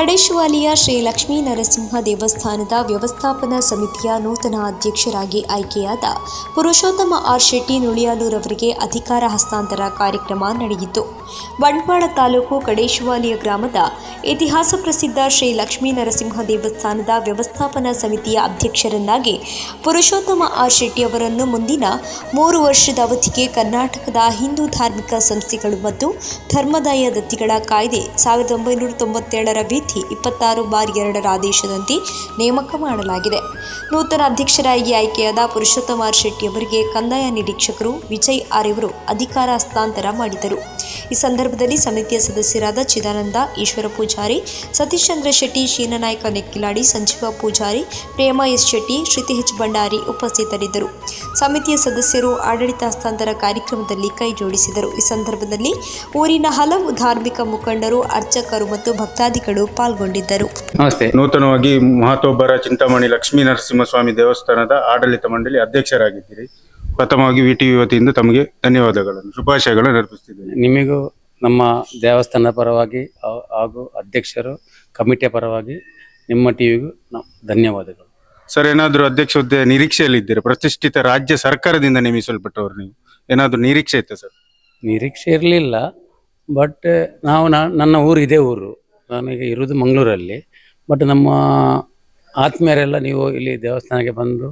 ಕಡೇಶವಾಲಿಯ ಶ್ರೀ ಲಕ್ಷ್ಮೀ ನರಸಿಂಹ ದೇವಸ್ಥಾನದ ವ್ಯವಸ್ಥಾಪನಾ ಸಮಿತಿಯ ನೂತನ ಅಧ್ಯಕ್ಷರಾಗಿ ಆಯ್ಕೆಯಾದ ಪುರುಷೋತ್ತಮ ಆರ್ ಶೆಟ್ಟಿ ನುಳಿಯಾಲೂರವರಿಗೆ ಅಧಿಕಾರ ಹಸ್ತಾಂತರ ಕಾರ್ಯಕ್ರಮ ನಡೆಯಿತು. ಬಂಟ್ವಾಳ ತಾಲೂಕು ಕಡೇಶ್ವಾಲಿಯ ಗ್ರಾಮದ ಇತಿಹಾಸ ಪ್ರಸಿದ್ಧ ಶ್ರೀ ಲಕ್ಷ್ಮೀ ನರಸಿಂಹ ದೇವಸ್ಥಾನದ ವ್ಯವಸ್ಥಾಪನಾ ಸಮಿತಿಯ ಅಧ್ಯಕ್ಷರನ್ನಾಗಿ ಪುರುಷೋತ್ತಮ ಆರ್ ಶೆಟ್ಟಿ ಅವರನ್ನು ಮುಂದಿನ ಮೂರು ವರ್ಷದ ಅವಧಿಗೆ ಕರ್ನಾಟಕದ ಹಿಂದೂ ಧಾರ್ಮಿಕ ಸಂಸ್ಥೆಗಳು ಮತ್ತು ಧರ್ಮದಾಯ ದತ್ತಿಗಳ ಕಾಯ್ದೆ ಸಾವಿರದ ಒಂಬೈನೂರ ತೊಂಬತ್ತೇಳರ ಇಪ್ಪತ್ತಾರು ಬಾರ್ ಎರಡರ ಆದೇಶದಂತೆ ನೇಮಕ ಮಾಡಲಾಗಿದೆ. ನೂತನ ಅಧ್ಯಕ್ಷರಾಗಿ ಆಯ್ಕೆಯಾದ ಪುರುಷೋತ್ತಮ ಶೆಟ್ಟಿ ಅವರಿಗೆ ಕಂದಾಯ ನಿರೀಕ್ಷಕರು ವಿಜಯ್ ಆರ್ ಅಧಿಕಾರ ಹಸ್ತಾಂತರ ಮಾಡಿದರು. ಈ ಸಂದರ್ಭದಲ್ಲಿ ಸಮಿತಿಯ ಸದಸ್ಯರಾದ ಚಿದಾನಂದ, ಈಶ್ವರ ಪೂಜಾರಿ, ಸತೀಶ್ ಚಂದ್ರ ಶೆಟ್ಟಿ ಶೀನನಾಯಕ ನೆಕ್ಕಿಲಾಡಿ, ಸಂಜೀವ ಪೂಜಾರಿ, ಪ್ರೇಮ ಎಸ್ ಶೆಟ್ಟಿ, ಶ್ರುತಿ ಎಚ್ ಭಂಡಾರಿ ಉಪಸ್ಥಿತರಿದ್ದರು. ಸಮಿತಿಯ ಸದಸ್ಯರು ಆಡಳಿತ ಹಸ್ತಾಂತರ ಕಾರ್ಯಕ್ರಮದಲ್ಲಿ ಕೈ ಜೋಡಿಸಿದರು. ಈ ಸಂದರ್ಭದಲ್ಲಿ ಊರಿನ ಹಲವು ಧಾರ್ಮಿಕ ಮುಖಂಡರು, ಅರ್ಚಕರು ಮತ್ತು ಭಕ್ತಾದಿಗಳು ಪಾಲ್ಗೊಂಡಿದ್ದರು. ನಮಸ್ತೆ. ನೂತನವಾಗಿ ಮಹತೋಬ್ಬರ ಚಿಂತಾಮಣಿ ಲಕ್ಷ್ಮೀ ನರಸಿಂಹಸ್ವಾಮಿ ದೇವಸ್ಥಾನದ ಆಡಳಿತ ಮಂಡಳಿ ಅಧ್ಯಕ್ಷರಾಗಿದ್ದೀರಿ. ಪ್ರಥಮವಾಗಿ ವಿ ಟಿವಿ ವತಿಯಿಂದ ತಮಗೆ ಧನ್ಯವಾದಗಳನ್ನು ಶುಭಾಶಯಗಳನ್ನು ಅರ್ಪಿಸ್ತಿದ್ದೇನೆ. ನಿಮಗೂ ನಮ್ಮ ದೇವಸ್ಥಾನದ ಪರವಾಗಿ ಹಾ- ಹಾಗೂ ಅಧ್ಯಕ್ಷರು ಕಮಿಟಿಯ ಪರವಾಗಿ ನಿಮ್ಮ ಟಿವಿಗೂ ನಾವು ಧನ್ಯವಾದಗಳು. ಸರ್ ಏನಾದರೂ ಅಧ್ಯಕ್ಷ ಹುದ್ದೆ ನಿರೀಕ್ಷೆಯಲ್ಲಿದ್ದೀರಿ? ಪ್ರತಿಷ್ಠಿತ ರಾಜ್ಯ ಸರ್ಕಾರದಿಂದ ನೇಮಿಸಲ್ಪಟ್ಟವರು ನೀವು. ಏನಾದರೂ ನಿರೀಕ್ಷೆ ಇತ್ತು ಸರ್? ನಿರೀಕ್ಷೆ ಇರಲಿಲ್ಲ ಬಟ್ ನಾವು ನಾ- ನನ್ನ ಊರು ಇದೇ ಊರು. ನಾನೀಗ ಇರೋದು ಮಂಗಳೂರಲ್ಲಿ. ಬಟ್ ನಮ್ಮ ಆತ್ಮೀಯರೆಲ್ಲ ನೀವು ಇಲ್ಲಿ ದೇವಸ್ಥಾನಕ್ಕೆ ಬಂದು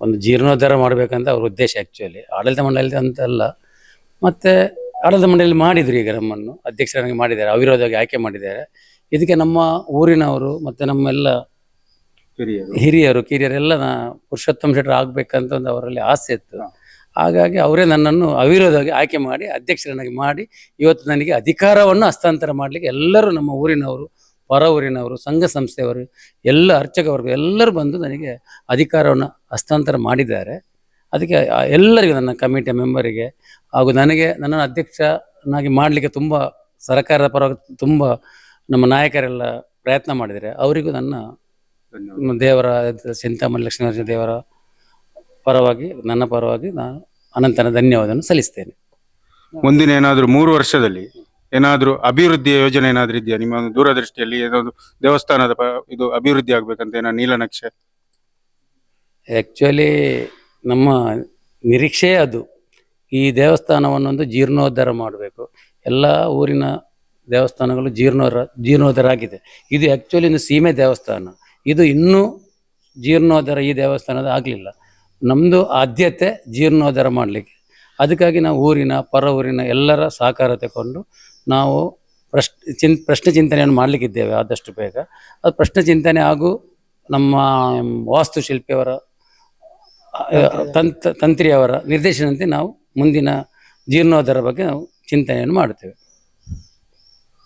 ಒಂದು ಜೀರ್ಣೋದ್ಧಾರ ಮಾಡಬೇಕಂತ ಅವ್ರ ಉದ್ದೇಶ ಆ್ಯಕ್ಚುಲಿ ಆಡಳಿತ ಮಂಡಳಿ ಅಂತಲ್ಲ. ಮತ್ತು ಆಡಳಿತ ಮಂಡಳಿ ಮಾಡಿದ್ರು ಈಗ ನಮ್ಮನ್ನು. ಅಧ್ಯಕ್ಷರಾಗಿ ಮಾಡಿದ್ದಾರೆ. ಅವಿರೋಧವಾಗಿ ಆಯ್ಕೆ ಮಾಡಿದ್ದಾರೆ. ಇದಕ್ಕೆ ನಮ್ಮ ಊರಿನವರು ಮತ್ತು ನಮ್ಮೆಲ್ಲ ಹಿರಿಯರು. ಹಿರಿಯರು ಕಿರಿಯರೆಲ್ಲ ನಾ ಪುರುಷೋತ್ತಮ ಶೆಟ್ಟರು ಆಗಬೇಕಂತ ಒಂದು ಅವರಲ್ಲಿ ಆಸೆ ಇತ್ತು. ಹಾಗಾಗಿ ಅವರೇ ನನ್ನನ್ನು ಅವಿರೋಧವಾಗಿ ಆಯ್ಕೆ ಮಾಡಿ ಅಧ್ಯಕ್ಷರನ್ನಾಗಿ ಮಾಡಿ ಇವತ್ತು ನನಗೆ ಅಧಿಕಾರವನ್ನು ಹಸ್ತಾಂತರ ಮಾಡಲಿಕ್ಕೆ ಎಲ್ಲರೂ ನಮ್ಮ ಊರಿನವರು ಹೊರ ಊರಿನವರು ಸಂಘ ಸಂಸ್ಥೆಯವರು ಎಲ್ಲ ಅರ್ಚಕವರ್ಗ ಎಲ್ಲರೂ ಬಂದು ನನಗೆ ಅಧಿಕಾರವನ್ನು ಹಸ್ತಾಂತರ ಮಾಡಿದ್ದಾರೆ. ಅದಕ್ಕೆ ಎಲ್ಲರಿಗೂ ನನ್ನ ಕಮಿಟಿಯ ಮೆಂಬರಿಗೆ ಹಾಗೂ ನನಗೆ ನನ್ನನ್ನು ಅಧ್ಯಕ್ಷನಾಗಿ ಮಾಡಲಿಕ್ಕೆ ತುಂಬ ಸರ್ಕಾರದ ಪರವಾಗಿ ತುಂಬ ನಮ್ಮ ನಾಯಕರೆಲ್ಲ ಪ್ರಯತ್ನ ಮಾಡಿದರೆ ಅವರಿಗೂ ನನ್ನ ದೇವರ ಚಿಂತಾಮಣಿ ಲಕ್ಷ್ಮೀ ದೇವರ ಪರವಾಗಿ ನನ್ನ ಪರವಾಗಿ ನಾನು ಅನಂತನ ಧನ್ಯವಾದವನ್ನು ಸಲ್ಲಿಸ್ತೇನೆ. ಮುಂದಿನ ಏನಾದರೂ ಮೂರು ವರ್ಷದಲ್ಲಿ ಏನಾದರೂ ಅಭಿವೃದ್ಧಿಯ ಯೋಜನೆ ಏನಾದರೂ ಇದೆಯಾ? ನಿಮ್ಮ ಒಂದು ದೂರದೃಷ್ಟಿಯಲ್ಲಿ ಏನಾದ್ರು ದೇವಸ್ಥಾನದ ಪ- ಇದು ಅಭಿವೃದ್ಧಿ ಆಗ್ಬೇಕಂತ ಏನೋ ನೀಲನಕ್ಷೆ ಆ್ಯಕ್ಚುಲಿ ನಮ್ಮ ನಿರೀಕ್ಷೆ ಅದು. ಈ ದೇವಸ್ಥಾನವನ್ನೊಂದು ಜೀರ್ಣೋದ್ಧಾರ ಮಾಡಬೇಕು. ಎಲ್ಲ ಊರಿನ ದೇವಸ್ಥಾನಗಳು ಜೀರ್ಣೋರ ಜೀರ್ಣೋದ್ಧಾರ ಆಗಿದೆ. ಇದು ಆ್ಯಕ್ಚುಲಿ ಒಂದು ಸೀಮೆ ದೇವಸ್ಥಾನ. ಇದು ಇನ್ನೂ ಜೀರ್ಣೋದ್ಧಾರ ಈ ದೇವಸ್ಥಾನದ ಆಗಲಿಲ್ಲ. ನಮ್ಮದು ಆದ್ಯತೆ ಜೀರ್ಣೋದ್ಧಾರ ಮಾಡಲಿಕ್ಕೆ. ಅದಕ್ಕಾಗಿ ನಾವು ಊರಿನ ಪರ ಊರಿನ ಎಲ್ಲರ ಸಹಕಾರ ತಗೊಂಡು ನಾವು ಪ್ರಶ್, ಚಿನ್, ಪ್ರಶ್ನೆ ಚಿಂತನೆಯನ್ನು ಮಾಡಲಿಕ್ಕಿದ್ದೇವೆ ಆದಷ್ಟು ಬೇಗ. ಅದು ಪ್ರಶ್ನೆ ಚಿಂತನೆ ಹಾಗೂ ನಮ್ಮ ವಾಸ್ತುಶಿಲ್ಪಿಯವರ ತಂತ್, ತಂತ್ರಿಯವರ ನಿರ್ದೇಶನದಂತೆ ನಾವು ಮುಂದಿನ ಜೀರ್ಣೋದ್ಧಾರ ಬಗ್ಗೆ ನಾವು ಚಿಂತನೆಯನ್ನು ಮಾಡ್ತೇವೆ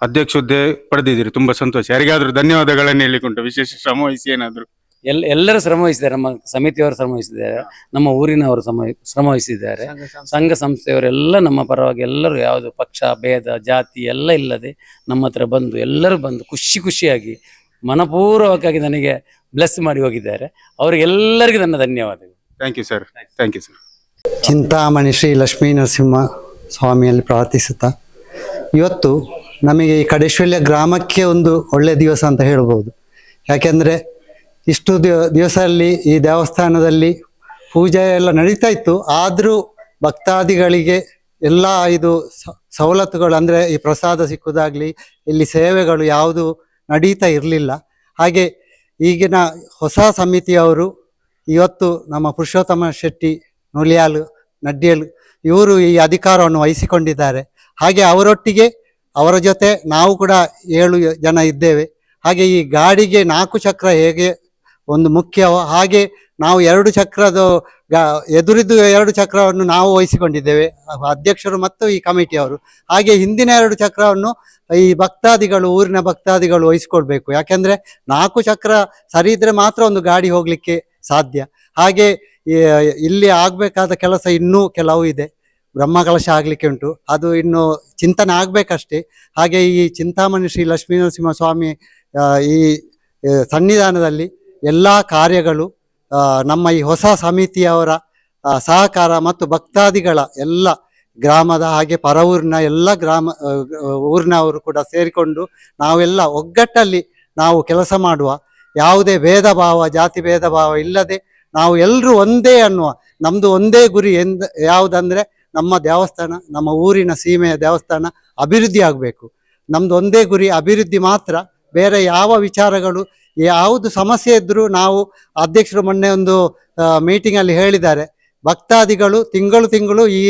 ಅಧ್ಯಕ್ಷ ಹುದ್ದೆ ಪಡೆದಿದ್ದೀರಿ. ತುಂಬ ಸಂತೋಷ. ಯಾರಿಗಾದರೂ ಧನ್ಯವಾದಗಳನ್ನು ಹೇಳಿಕೊಂಡು ವಿಶೇಷ ಶ್ರಮ ಏನಾದ್ರು. ಎಲ್ಲ ಎಲ್ಲರೂ ಶ್ರಮ ವಹಿಸಿದ್ದಾರೆ. ನಮ್ಮ ಸಮಿತಿಯವರು ಶ್ರಮ ವಹಿಸಿದ್ದಾರೆ. ನಮ್ಮ ಊರಿನವರು ಶ್ರಮ ಶ್ರಮವಹಿಸಿದ್ದಾರೆ ಸಂಘ ಸಂಸ್ಥೆಯವರೆಲ್ಲ ನಮ್ಮ ಪರವಾಗಿ ಎಲ್ಲರೂ ಯಾವುದು ಪಕ್ಷ ಭೇದ ಜಾತಿ ಎಲ್ಲ ಇಲ್ಲದೆ ನಮ್ಮ ಹತ್ರ ಬಂದು ಎಲ್ಲರೂ ಬಂದು ಖುಷಿ ಖುಷಿಯಾಗಿ ಮನಪೂರ್ವಕವಾಗಿ ನನಗೆ ಬ್ಲೆಸ್ ಮಾಡಿ ಹೋಗಿದ್ದಾರೆ. ಅವರಿಗೆಲ್ಲರಿಗೂ ನನ್ನ ಧನ್ಯವಾದಗಳು. Thank you sir thank you sir Chintamani Shri Lakshmi Narasimha ಸ್ವಾಮಿಯಲ್ಲಿ ಪ್ರಾರ್ಥಿಸುತ್ತಾ ಇವತ್ತು ನಮಗೆ ಈ ಕಡೇಶ್ವಲ್ಯ ಗ್ರಾಮಕ್ಕೆ ಒಂದು ಒಳ್ಳೆಯ ದಿವಸ ಅಂತ ಹೇಳ್ಬೋದು. ಯಾಕೆಂದರೆ ಇಷ್ಟು ದಿವಸ ಅಲ್ಲಿ ಈ ದೇವಸ್ಥಾನದಲ್ಲಿ ಪೂಜೆ ಎಲ್ಲ ನಡೀತಾ ಇತ್ತು. ಆದರೂ ಭಕ್ತಾದಿಗಳಿಗೆ ಎಲ್ಲ ಇದು ಸವಲತ್ತುಗಳು ಅಂದರೆ ಈ ಪ್ರಸಾದ ಸಿಕ್ಕುದಾಗಲಿ, ಇಲ್ಲಿ ಸೇವೆಗಳು ಯಾವುದು ನಡೀತಾ ಇರಲಿಲ್ಲ. ಹಾಗೆ ಈಗಿನ ಹೊಸ ಸಮಿತಿಯವರು ಇವತ್ತು ನಮ್ಮ ಪುರುಷೋತ್ತಮ ಶೆಟ್ಟಿ, ನುಲಿಯಾಲ್ ನಡ್ಡಿಯಲ್ ಇವರು ಈ ಅಧಿಕಾರವನ್ನು ವಹಿಸಿಕೊಂಡಿದ್ದಾರೆ. ಹಾಗೆ ಅವರೊಟ್ಟಿಗೆ ಅವರ ಜೊತೆ ನಾವು ಕೂಡ ಏಳು ಜನ ಇದ್ದೇವೆ. ಹಾಗೆ ಈ ಗಾಡಿಗೆ ನಾಲ್ಕು ಚಕ್ರ ಹೇಗೆ ಒಂದು ಮುಖ್ಯ ಹಾಗೆ ನಾವು ಎರಡು ಚಕ್ರದ ಎದುರಿದ್ದು ಎರಡು ಚಕ್ರವನ್ನು ನಾವು ವಹಿಸಿಕೊಂಡಿದ್ದೇವೆ. ಅಧ್ಯಕ್ಷರು ಮತ್ತು ಈ ಕಮಿಟಿಯವರು. ಹಾಗೆ ಹಿಂದಿನ ಎರಡು ಚಕ್ರವನ್ನು ಈ ಭಕ್ತಾದಿಗಳು, ಊರಿನ ಭಕ್ತಾದಿಗಳು ವಹಿಸಿಕೊಳ್ಬೇಕು ಯಾಕೆಂದ್ರೆ ನಾಲ್ಕು ಚಕ್ರ ಸರಿ ಇದ್ರೆ ಮಾತ್ರ ಒಂದು ಗಾಡಿ ಹೋಗ್ಲಿಕ್ಕೆ ಸಾಧ್ಯ. ಹಾಗೆ ಇಲ್ಲಿ ಆಗ್ಬೇಕಾದ ಕೆಲಸ ಇನ್ನೂ ಕೆಲವು ಇದೆ. ಬ್ರಹ್ಮಕಲಶ ಆಗ್ಲಿಕ್ಕೆ ಉಂಟು. ಅದು ಇನ್ನು ಚಿಂತನೆ ಆಗ್ಬೇಕಷ್ಟೇ. ಹಾಗೆ ಈ ಚಿಂತಾಮಣಿ ಶ್ರೀ ಲಕ್ಷ್ಮೀ ನರಸಿಂಹ ಸ್ವಾಮಿ ಈ ಸನ್ನಿಧಾನದಲ್ಲಿ ಎಲ್ಲ ಕಾರ್ಯಗಳು ನಮ್ಮ ಈ ಹೊಸ ಸಮಿತಿಯವರ ಸಹಕಾರ ಮತ್ತು ಭಕ್ತಾದಿಗಳ ಎಲ್ಲ ಗ್ರಾಮದ ಹಾಗೆ ಪರ ಊರಿನ ಎಲ್ಲ ಗ್ರಾಮ ಊರಿನವರು ಕೂಡ ಸೇರಿಕೊಂಡು ನಾವೆಲ್ಲ ಒಗ್ಗಟ್ಟಲ್ಲಿ ನಾವು ಕೆಲಸ ಮಾಡುವ. ಯಾವುದೇ ಭೇದ ಭಾವ ಜಾತಿ ಭೇದ ಭಾವ ಇಲ್ಲದೆ ನಾವು ಎಲ್ಲರೂ ಒಂದೇ ಅನ್ನುವ ನಮ್ಮದು ಒಂದೇ ಗುರಿ ಎಂದ, ಯಾವುದಂದರೆ ನಮ್ಮ ದೇವಸ್ಥಾನ, ನಮ್ಮ ಊರಿನ ಸೀಮೆಯ ದೇವಸ್ಥಾನ ಅಭಿವೃದ್ಧಿ ಆಗಬೇಕು ನಮ್ದು ಒಂದೇ ಗುರಿ ಅಭಿವೃದ್ಧಿ ಮಾತ್ರ. ಬೇರೆ ಯಾವ ವಿಚಾರಗಳು, ಯಾವುದು ಸಮಸ್ಯೆ ಇದ್ದರೂ ನಾವು ಅಧ್ಯಕ್ಷರು ಮೊನ್ನೆ ಒಂದು ಮೀಟಿಂಗಲ್ಲಿ ಹೇಳಿದ್ದಾರೆ. ಭಕ್ತಾದಿಗಳು ತಿಂಗಳು ತಿಂಗಳು ಈ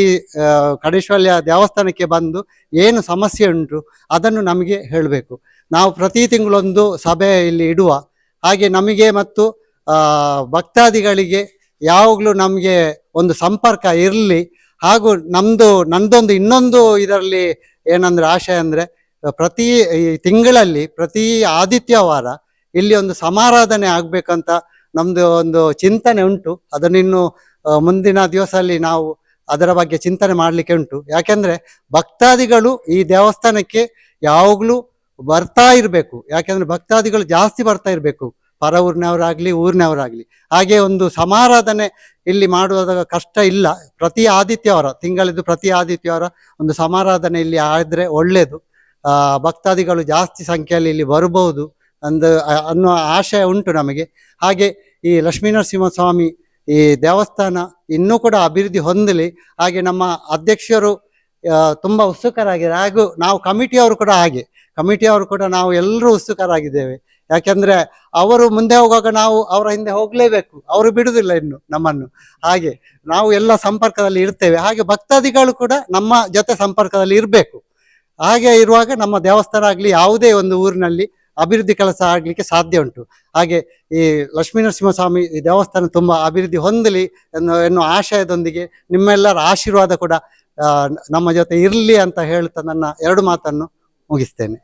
ಕಡೇಶ್ವಲ್ಯ ದೇವಸ್ಥಾನಕ್ಕೆ ಬಂದು ಏನು ಸಮಸ್ಯೆ ಉಂಟು ಅದನ್ನು ನಮಗೆ ಹೇಳಬೇಕು. ನಾವು ಪ್ರತಿ ತಿಂಗಳೊಂದು ಸಭೆ ಇಲ್ಲಿ ಇಡುವ. ಹಾಗೆ ನಮಗೆ ಮತ್ತು ಭಕ್ತಾದಿಗಳಿಗೆ ಯಾವಾಗಲೂ ನಮಗೆ ಒಂದು ಸಂಪರ್ಕ ಇರಲಿ. ಹಾಗೂ ನಮ್ಮದು ನಂದೊಂದು ಇನ್ನೊಂದು ಇದರಲ್ಲಿ ಏನಂದರೆ ಆಶಯ ಅಂದರೆ ಪ್ರತಿ ತಿಂಗಳಲ್ಲಿ, ಪ್ರತಿ ಆದಿತ್ಯವಾರ ಇಲ್ಲಿ ಒಂದು ಸಮಾರಾಧನೆ ಆಗ್ಬೇಕಂತ ನಮ್ದು ಒಂದು ಚಿಂತನೆ ಉಂಟು. ಅದನ್ನಿನ್ನು ಮುಂದಿನ ಮುಂದಿನ ದಿವಸದಲ್ಲಿ ನಾವು ಅದರ ಬಗ್ಗೆ ಚಿಂತನೆ ಮಾಡಲಿಕ್ಕೆ ಉಂಟು. ಯಾಕೆಂದ್ರೆ ಭಕ್ತಾದಿಗಳು ಈ ದೇವಸ್ಥಾನಕ್ಕೆ ಯಾವಾಗಲೂ ಬರ್ತಾ ಇರಬೇಕು. ಯಾಕೆಂದ್ರೆ ಭಕ್ತಾದಿಗಳು ಜಾಸ್ತಿ ಬರ್ತಾ ಇರಬೇಕು. ಪರ ಊರಿನವರಾಗ್ಲಿ. ಊರಿನವರಾಗ್ಲಿ ಹಾಗೆ ಒಂದು ಸಮಾರಾಧನೆ ಇಲ್ಲಿ ಮಾಡುವಾಗ ಕಷ್ಟ ಇಲ್ಲ. ಪ್ರತಿ ಆದಿತ್ಯವಾರ ತಿಂಗಳಿದ್ದು ಪ್ರತಿ ಆದಿತ್ಯವಾರ ಒಂದು ಸಮಾರಾಧನೆ ಇಲ್ಲಿ ಆದ್ರೆ ಒಳ್ಳೆಯದು ಆ ಭಕ್ತಾದಿಗಳು ಜಾಸ್ತಿ ಸಂಖ್ಯೆಯಲ್ಲಿ ಇಲ್ಲಿ ಬರಬಹುದು ಅಂದ ಅನ್ನೋ ಆಶಯ ಉಂಟು ನಮಗೆ. ಹಾಗೆ ಈ ಸ್ವಾಮಿ ಈ ದೇವಸ್ಥಾನ ಇನ್ನೂ ಕೂಡ ಅಭಿವೃದ್ಧಿ ಹೊಂದಲಿ. ಹಾಗೆ ನಮ್ಮ ಅಧ್ಯಕ್ಷರು ತುಂಬ ತುಂಬಾ ಉತ್ಸುಕರಾಗಿದ್ದಾರೆ ಹಾಗೂ ನಾವು ಕಮಿಟಿಯವರು ಕೂಡ ಹಾಗೆ. ಕಮಿಟಿಯವರು ಕೂಡ ನಾವು ಎಲ್ಲರೂ ಉತ್ಸುಕರಾಗಿದ್ದೇವೆ. ಯಾಕೆಂದರೆ ಅವರು ಮುಂದೆ ಹೋಗುವಾಗ ನಾವು ಅವರ ಹಿಂದೆ ಹೋಗಲೇಬೇಕು. ಅವರು ಬಿಡುವುದಿಲ್ಲ ಇನ್ನು ನಮ್ಮನ್ನು. ಹಾಗೆ ನಾವು ಎಲ್ಲ ಸಂಪರ್ಕದಲ್ಲಿ ಇರ್ತೇವೆ. ಹಾಗೆ ಭಕ್ತಾದಿಗಳು ಕೂಡ ನಮ್ಮ ಜೊತೆ ಸಂಪರ್ಕದಲ್ಲಿ ಇರಬೇಕು. ಹಾಗೆ ಇರುವಾಗ ನಮ್ಮ ದೇವಸ್ಥಾನ ಆಗಲಿ ಯಾವುದೇ ಒಂದು ಊರಿನಲ್ಲಿ ಅಭಿವೃದ್ಧಿ ಕೆಲಸ ಆಗಲಿಕ್ಕೆ ಸಾಧ್ಯ ಉಂಟು. ಹಾಗೆ ಈ ಲಕ್ಷ್ಮೀನರಸಿಂಹಸ್ವಾಮಿ ಈ ದೇವಸ್ಥಾನ ತುಂಬ ಅಭಿವೃದ್ಧಿ ಹೊಂದಲಿ ಎನ್ನು, ಎನ್ನುವ ಆಶಯದೊಂದಿಗೆ ನಿಮ್ಮೆಲ್ಲರ ಆಶೀರ್ವಾದ ಕೂಡ ನಮ್ಮ ಜೊತೆ ಇರಲಿ ಅಂತ ಹೇಳ್ತಾ ನನ್ನ ಎರಡು ಮಾತನ್ನು ಮುಗಿಸ್ತೇನೆ.